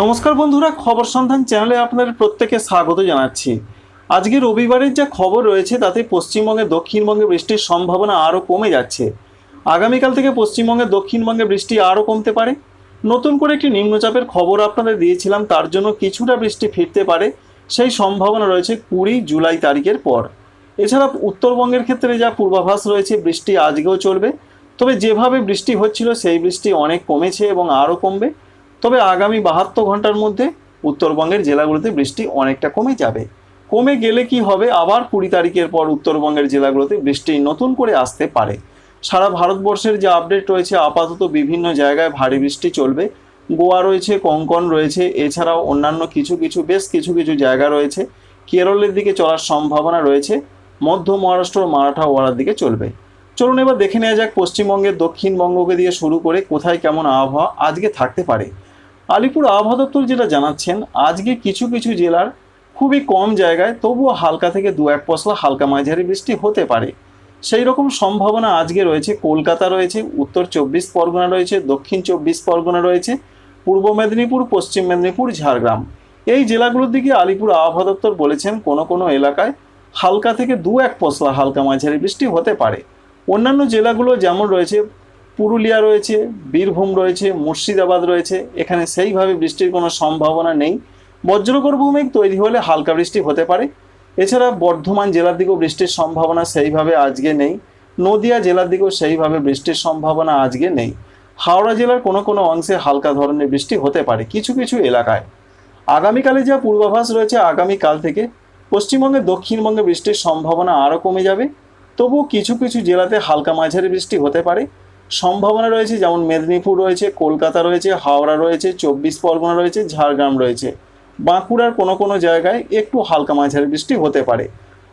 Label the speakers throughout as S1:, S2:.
S1: নমস্কার বন্ধুরা, খবর সন্ধান চ্যানেলে আপনাদের প্রত্যেকে স্বাগত জানাচ্ছি। আজকে রবিবারের যা খবর রয়েছে, তাতে পশ্চিমবঙ্গে, দক্ষিণবঙ্গে বৃষ্টির সম্ভাবনা আরও কমে যাচ্ছে। আগামীকাল থেকে পশ্চিমবঙ্গে, দক্ষিণবঙ্গে বৃষ্টি আরও কমতে পারে। নতুন করে একটি নিম্নচাপের খবর আপনাদের দিয়েছিলাম, তার জন্য কিছুটা বৃষ্টি ফিরতে পারে। সেই সম্ভাবনা রয়েছে কুড়ি জুলাই তারিখের পর। এছাড়া উত্তরবঙ্গের ক্ষেত্রে যা পূর্বাভাস রয়েছে, বৃষ্টি আজকেও চলবে। তবে যেভাবে বৃষ্টি হচ্ছিল, সেই বৃষ্টি অনেক কমেছে এবং আরও কমবে। তবে আগামী বাহাত্তর ঘণ্টার মধ্যে উত্তরবঙ্গের জেলাগুলোতে বৃষ্টি অনেকটা কমে যাবে। কমে গেলে কি হবে? আবার কুড়ি তারিখের পর উত্তরবঙ্গের জেলাগুলোতে বৃষ্টি নতুন করে আসতে পারে। সারা ভারতবর্ষের যে আপডেট রয়েছে, আপাতত বিভিন্ন জায়গায় ভারী বৃষ্টি চলবে। গোয়া রয়েছে, কঙ্কন রয়েছে, এছাড়াও অন্যান্য কিছু কিছু, বেশ কিছু কিছু জায়গা রয়েছে। কেরলের দিকে চলার সম্ভাবনা রয়েছে। মধ্য মহারাষ্ট্র, মারাঠা ওয়ারার দিকে চলবে। চলুন এবার দেখে নেওয়া যাক পশ্চিমবঙ্গের দক্ষিণবঙ্গকে দিয়ে শুরু করে কোথায় কেমন আবহাওয়া আজকে থাকতে পারে। আলিপুর আবহাওয়া দপ্তর যেটা জানাচ্ছেন, আজকে কিছু কিছু জেলার খুবই কম জায়গায়, তবুও হালকা থেকে দু এক পশলা হালকা মাঝারি বৃষ্টি হতে পারে। সেই রকম সম্ভাবনা আজকে রয়েছে, কলকাতা রয়েছে, উত্তর চব্বিশ পরগনা রয়েছে, দক্ষিণ চব্বিশ পরগনা রয়েছে, পূর্ব মেদিনীপুর, পশ্চিম মেদিনীপুর, ঝাড়গ্রাম। এই জেলাগুলোর দিকে আলিপুর আবহাওয়া দপ্তর বলেছেন, কোনো কোনো এলাকায় হালকা থেকে দু এক পশলা হালকা মাঝারি বৃষ্টি হতে পারে। অন্যান্য জেলাগুলো যেমন রয়েছে পুরুলিয়া রয়েছে, বীরভূম রয়েছে, মুর্শিদাবাদ রয়েছে, এখানে সেইভাবে বৃষ্টির কোনো সম্ভাবনা নেই। বজ্রকর ভূমিক তৈরি হলে হালকা বৃষ্টি হতে পারে। এছাড়া বর্ধমান জেলার দিকেও বৃষ্টির সম্ভাবনা সেইভাবে আজকে নেই। নদিয়া জেলার দিকেও সেইভাবে বৃষ্টির সম্ভাবনা আজকে নেই। হাওড়া জেলার কোনো কোনো অংশে হালকা ধরনের বৃষ্টি হতে পারে, কিছু কিছু এলাকায়। আগামীকালে যা পূর্বাভাস রয়েছে আগামীকাল থেকে, পশ্চিমবঙ্গে দক্ষিণবঙ্গে বৃষ্টির সম্ভাবনা আরও কমে যাবে। তবুও কিছু কিছু জেলাতে হালকা মাঝারি বৃষ্টি হতে পারে। সম্ভাবনা রয়েছে, যেমন মেদিনীপুর রয়েছে, কলকাতা রয়েছে, হাওড়া রয়েছে, চব্বিশ পরগনা রয়েছে, ঝাড়গ্রাম রয়েছে। বাঁকুড়ার কোনো কোনো জায়গায় একটু হালকা মাঝারি বৃষ্টি হতে পারে।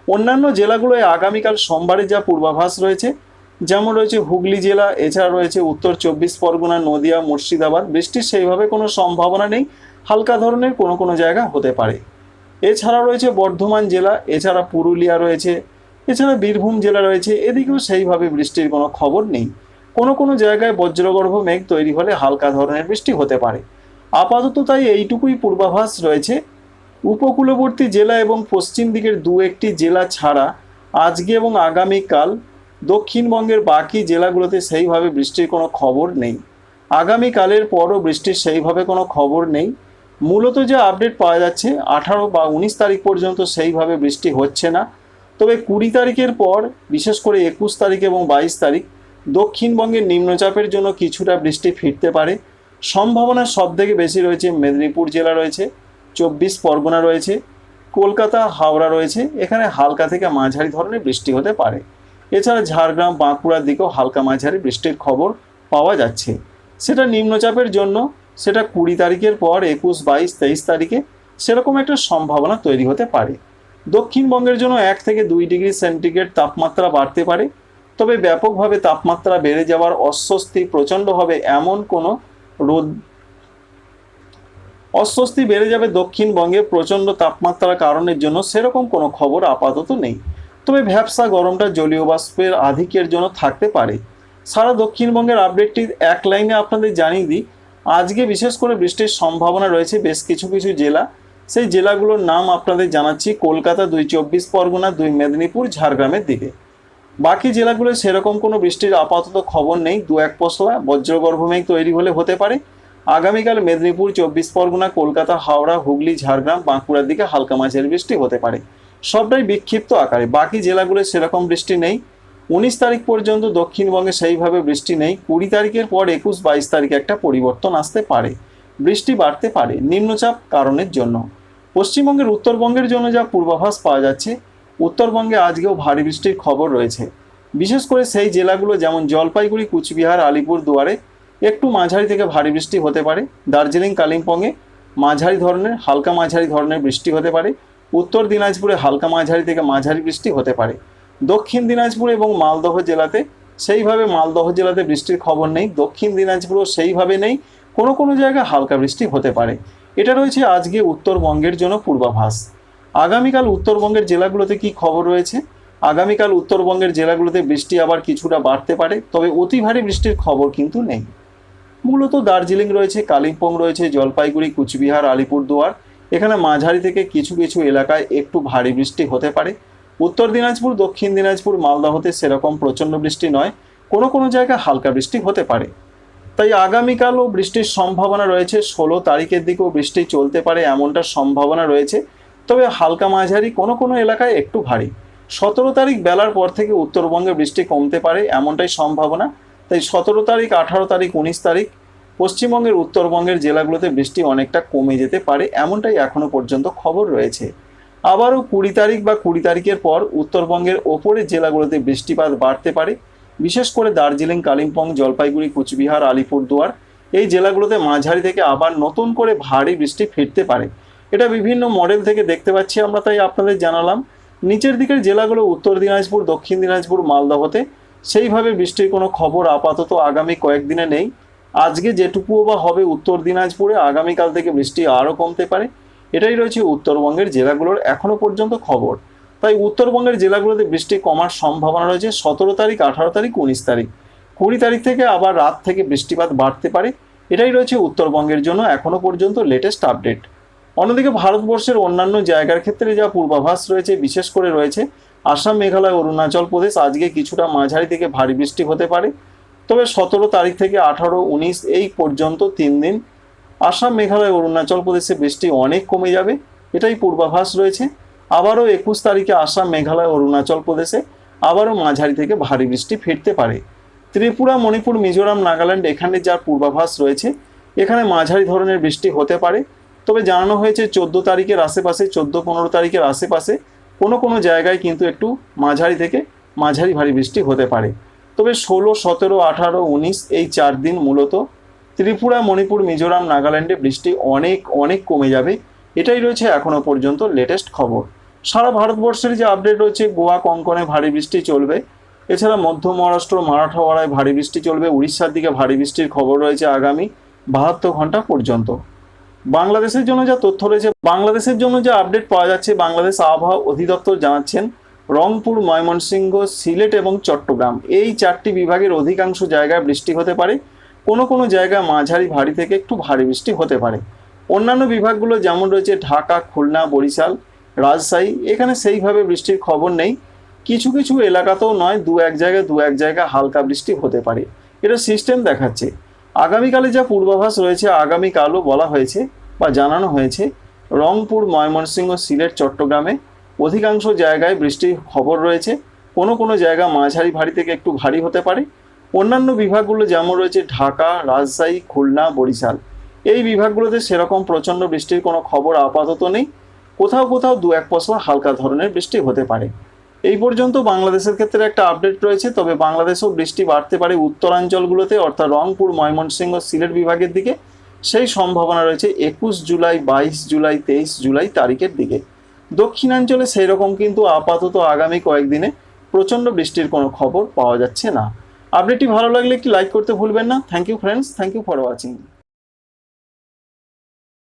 S1: অন্যান্য জেলাগুলোয় আগামীকাল সোমবারে যা পূর্বাভাস রয়েছে, যেমন রয়েছে হুগলি জেলা, এছাড়া রয়েছে উত্তর চব্বিশ পরগনা, নদিয়া, মুর্শিদাবাদ, বৃষ্টির সেইভাবে কোনো সম্ভাবনা নেই, হালকা ধরনের কোনো কোনো জায়গা হতে পারে। এছাড়া রয়েছে বর্ধমান জেলা, এছাড়া পুরুলিয়া রয়েছে, এছাড়া বীরভূম জেলা রয়েছে, এদিকেও সেইভাবে বৃষ্টির কোনো খবর নেই। কোনো কোনো জায়গায় বজ্রগর্ভ মেঘ তৈরি হলে হালকা ধরনের বৃষ্টি হতে পারে। আপাতত তাই এইটুকুই পূর্বাভাস রয়েছে। উপকূলবর্তী জেলা এবং পশ্চিম দিকের দু একটি জেলা ছাড়া আজকে এবং আগামীকাল দক্ষিণবঙ্গের বাকি জেলাগুলোতে সেইভাবে বৃষ্টির কোনো খবর নেই। আগামীকালের পরও বৃষ্টির সেইভাবে কোনো খবর নেই। মূলত যে আপডেট পাওয়া যাচ্ছে, আঠারো বা উনিশ তারিখ পর্যন্ত সেইভাবে বৃষ্টি হচ্ছে না। তবে কুড়ি তারিখের পর, বিশেষ করে একুশ তারিখ এবং বাইশ তারিখ দক্ষিণবঙ্গের নিম্নচাপের জন্য কিছুটা বৃষ্টি ফিরতে পারে। সম্ভাবনা সব থেকে বেশি রয়েছে মেদিনীপুর জেলা রয়েছে, চব্বিশ পরগনা রয়েছে, কলকাতা, হাওড়া রয়েছে, এখানে হালকা থেকে মাঝারি ধরনের বৃষ্টি হতে পারে। এছাড়া ঝাড়গ্রাম, বাঁকুড়ার দিকেও হালকা মাঝারি বৃষ্টির খবর পাওয়া যাচ্ছে। সেটা নিম্নচাপের জন্য, সেটা কুড়ি তারিখের পর একুশ, বাইশ, তেইশ তারিখে সেরকম একটা সম্ভাবনা তৈরি হতে পারে। দক্ষিণবঙ্গের জন্য এক থেকে দুই ডিগ্রি সেন্টিগ্রেড তাপমাত্রা বাড়তে পারে। তবে ব্যাপকভাবে তাপমাত্রা বেড়ে যাওয়ার অস্বস্তি প্রচণ্ড হবে এমন কোনো রোদ অস্বস্তি বেড়ে যাবে দক্ষিণবঙ্গে প্রচণ্ড তাপমাত্রার কারণের জন্য সেরকম কোনো খবর আপাতত নেই। তবে ভ্যাবসা গরমটা জলীয় বাষ্পের আধিক্যের জন্য থাকতে পারে। সারা দক্ষিণবঙ্গের আপডেটটি এক লাইনে আপনাদের জানিয়ে দিই। আজকে বিশেষ করে বৃষ্টির সম্ভাবনা রয়েছে বেশ কিছু কিছু জেলা। সেই জেলাগুলোর নাম আপনাদের জানাচ্ছি। কলকাতা দুই চব্বিশ পরগনা দুই মেদিনীপুর ঝাড়গ্রামের দিকে। বাকি জেলাগুলো সেরকম কোনো বৃষ্টির আপাতত খবর নেই। দু এক পশলা বজ্রগর্ভ মেঘ তৈরি হলে হতে পারে। আগামীকাল মেদিনীপুর, চব্বিশ পরগনা, কলকাতা, হাওড়া, হুগলি, ঝাড়গ্রাম, বাঁকুড়ার দিকে হালকা মাঝারি বৃষ্টি হতে পারে। সবটাই বিক্ষিপ্ত আকারে। বাকি জেলাগুলো সেরকম বৃষ্টি নেই। উনিশ তারিখ পর্যন্ত দক্ষিণবঙ্গে সেইভাবে বৃষ্টি নেই। কুড়ি তারিখের পর একুশ, বাইশ তারিখে একটা পরিবর্তন আসতে পারে। বৃষ্টি বাড়তে পারে নিম্নচাপ কারণের জন্য। পশ্চিমবঙ্গের উত্তরবঙ্গের জন্য যা পূর্বাভাস পাওয়া যাচ্ছে, উত্তরবঙ্গে আজকেও ভারী বৃষ্টির খবর রয়েছে। বিশেষ করে সেই জেলাগুলো যেমন জলপাইগুড়ি, কুচবিহার, আলিপুর দুয়ারে একটু মাঝারি থেকে ভারী বৃষ্টি হতে পারে। দার্জিলিং, কালিম্পংয়ে মাঝারি ধরনের, হালকা মাঝারি ধরনের বৃষ্টি হতে পারে। উত্তর দিনাজপুরে হালকা মাঝারি থেকে মাঝারি বৃষ্টি হতে পারে। দক্ষিণ দিনাজপুর এবং মালদহ জেলাতে সেইভাবে মালদহ জেলাতে বৃষ্টির খবর নেই। দক্ষিণ দিনাজপুরও সেইভাবে নেই। কোনো কোনো জায়গায় হালকা বৃষ্টি হতে পারে। এটা রয়েছে আজকে উত্তরবঙ্গের জন্য পূর্বাভাস। আগামীকাল উত্তরবঙ্গের জেলাগুলোতে কি খবর রয়েছে? আগামীকাল উত্তরবঙ্গের জেলাগুলোতে বৃষ্টি আবার কিছুটা বাড়তে পারে, তবে অতি ভারী বৃষ্টির খবর কিন্তু নেই। মূলত দার্জিলিং রয়েছে, কালিম্পং রয়েছে, জলপাইগুড়ি, কুচবিহার, আলিপুরদুয়ার। এখানে মাঝারি থেকে কিছু কিছু এলাকায় একটু ভারী বৃষ্টি হতে পারে। উত্তর দিনাজপুর, দক্ষিণ দিনাজপুর, মালদাহতে সেরকম প্রচণ্ড বৃষ্টি নয়, কোনো কোনো জায়গায় হালকা বৃষ্টি হতে পারে। তাই আগামীকালও বৃষ্টির সম্ভাবনা রয়েছে, ষোলো তারিখের দিকেও বৃষ্টি চলতে পারে এমনটা সম্ভাবনা রয়েছে, তবে হালকা মাঝারি কোনো কোনো এলাকায় একটু ভারী। সতেরো তারিখ বেলার পর থেকে উত্তরবঙ্গে বৃষ্টি কমতে পারে, এমনটাই সম্ভাবনা। তাই সতেরো তারিখ, আঠারো তারিখ, উনিশ তারিখ পশ্চিমবঙ্গের উত্তরবঙ্গের জেলাগুলোতে বৃষ্টি অনেকটা কমে যেতে পারে, এমনটাই এখনও পর্যন্ত খবর রয়েছে। আবারও কুড়ি তারিখ বা কুড়ি তারিখের পর উত্তরবঙ্গের ওপরের জেলাগুলোতে বৃষ্টিপাত বাড়তে পারে। বিশেষ করে দার্জিলিং, কালিম্পং, জলপাইগুড়ি, কুচবিহার, আলিপুরদুয়ার এই জেলাগুলোতে মাঝারি থেকে আবার নতুন করে ভারী বৃষ্টি ফিরতে পারে। এটা বিভিন্ন মডেল থেকে দেখতে পাচ্ছি আমরা, তাই আপনাদের জানালাম। নিচের দিকের জেলাগুলো উত্তর দিনাজপুর, দক্ষিণ দিনাজপুর, মালদহতে। সেইভাবে বৃষ্টির কোনো খবর আপাতত আগামী কয়েকদিনে নেই। আজকে যেটুকুও বা হবে উত্তর দিনাজপুরে, আগামীকাল থেকে বৃষ্টি আরও কমতে পারে। এটাই রয়েছে উত্তরবঙ্গের জেলাগুলোর এখনও পর্যন্ত খবর। তাই উত্তরবঙ্গের জেলাগুলোতে বৃষ্টি কমার সম্ভাবনা রয়েছে সতেরো তারিখ, আঠারো তারিখ, উনিশ তারিখ। কুড়ি তারিখ থেকে আবার রাত থেকে বৃষ্টিপাত বাড়তে পারে। এটাই রয়েছে উত্তরবঙ্গের জন্য এখনও পর্যন্ত লেটেস্ট আপডেট অন্যদিকে ভারতবর্ষের অন্যান্য জায়গার ক্ষেত্রে যা পূর্বাভাস রয়েছে, বিশেষ করে রয়েছে, আসাম, মেঘালয়, অরুণাচল প্রদেশ, আজকে কিছুটা মাঝারি থেকে ভারী বৃষ্টি হতে পারে। তবে সতেরো তারিখ থেকে আঠারো, উনিশ এই পর্যন্ত তিন দিন। আসাম, মেঘালয়, অরুণাচল প্রদেশে বৃষ্টি অনেক কমে যাবে, এটাই পূর্বাভাস রয়েছে। আবারও একুশ তারিখে আসাম, মেঘালয়, অরুণাচল প্রদেশে আবারও মাঝারি থেকে ভারী বৃষ্টি ফিরতে পারে। ত্রিপুরা, মণিপুর, মিজোরাম, নাগাল্যান্ড এখানে যার পূর্বাভাস রয়েছে, এখানে মাঝারি ধরনের বৃষ্টি হতে পারে। তবে জানানো হয়েছে চোদ্দ তারিখের আশেপাশে, চোদ্দ পনেরো তারিখের আশেপাশে কোনো কোনো জায়গায় কিন্তু একটু মাঝারি থেকে মাঝারি ভারী বৃষ্টি হতে পারে। তবে ষোলো, সতেরো, আঠারো, উনিশ এই চার দিন মূলত ত্রিপুরা, মণিপুর, মিজোরাম, নাগাল্যান্ডে বৃষ্টি অনেক অনেক কমে যাবে। এটাই রয়েছে এখনও পর্যন্ত লেটেস্ট খবর। সারা ভারতবর্ষের যে আপডেট রয়েছে, গোয়া, কঙ্কনে ভারী বৃষ্টি চলবে। এছাড়া মধ্য মহারাষ্ট্র, মারাঠাওয়াড়ায় ভারী বৃষ্টি চলবে। উড়িষ্যার দিকে ভারী বৃষ্টির খবর রয়েছে আগামী বাহাত্তর ঘণ্টা পর্যন্ত। বাংলাদেশের জন্য যা তথ্য রয়েছে, বাংলাদেশের জন্য যা আপডেট পাওয়া যাচ্ছে, বাংলাদেশ আবহাওয়া অধিদপ্তর জানাচ্ছেন, রংপুর, ময়মনসিংহ, সিলেট এবং চট্টগ্রাম। এই চারটি বিভাগের অধিকাংশ জায়গায় বৃষ্টি হতে পারে। কোনো কোনো জায়গায় মাঝারি ভারী থেকে একটু ভারী বৃষ্টি হতে পারে। অন্যান্য বিভাগগুলো যেমন রয়েছে ঢাকা, খুলনা, বরিশাল, রাজশাহী, এখানে সেইভাবে বৃষ্টির খবর নেই। কিছু কিছু এলাকাতেও নয়, দু এক জায়গায় দু এক জায়গায় হালকা বৃষ্টি হতে পারে। এটা সিস্টেম দেখাচ্ছে। আগামীকালে যা পূর্বাভাস রয়েছে, আগামীকালও বলা হয়েছে বা জানানো হয়েছে, রংপুর, ময়মনসিংহ, সিলেট, চট্টগ্রামে অধিকাংশ জায়গায় বৃষ্টির খবর রয়েছে। কোনো কোনো জায়গা মাঝারি ভারী থেকে একটু ভারী হতে পারে। অন্যান্য বিভাগগুলো যেমন রয়েছে ঢাকা, রাজশাহী, খুলনা, বরিশাল। এই বিভাগগুলোতে সেরকম প্রচণ্ড বৃষ্টির কোনো খবর আপাতত নেই। কোথাও কোথাও দু এক পশলা হালকা ধরনের বৃষ্টি হতে পারে। এই পর্যন্ত বাংলাদেশের ক্ষেত্রে একটা আপডেট রয়েছে, তবে বাংলাদেশেও বৃষ্টি বাড়তে পারে উত্তরাঞ্চলগুলোতে, অর্থাৎ রংপুর, ময়মনসিংহ, সিলেট বিভাগের দিকে। সেই সম্ভাবনা রয়েছে একুশ জুলাই, বাইশ জুলাই, তেইশ জুলাই তারিখের দিকে। দক্ষিণাঞ্চলে সেই রকম কিন্তু আপাতত আগামী কয়েকদিনে প্রচণ্ড বৃষ্টির কোনো খবর পাওয়া যাচ্ছে না। আপডেটটি ভালো লাগলে একটি লাইক করতে ভুলবেন না। Thank you friends thank you for watching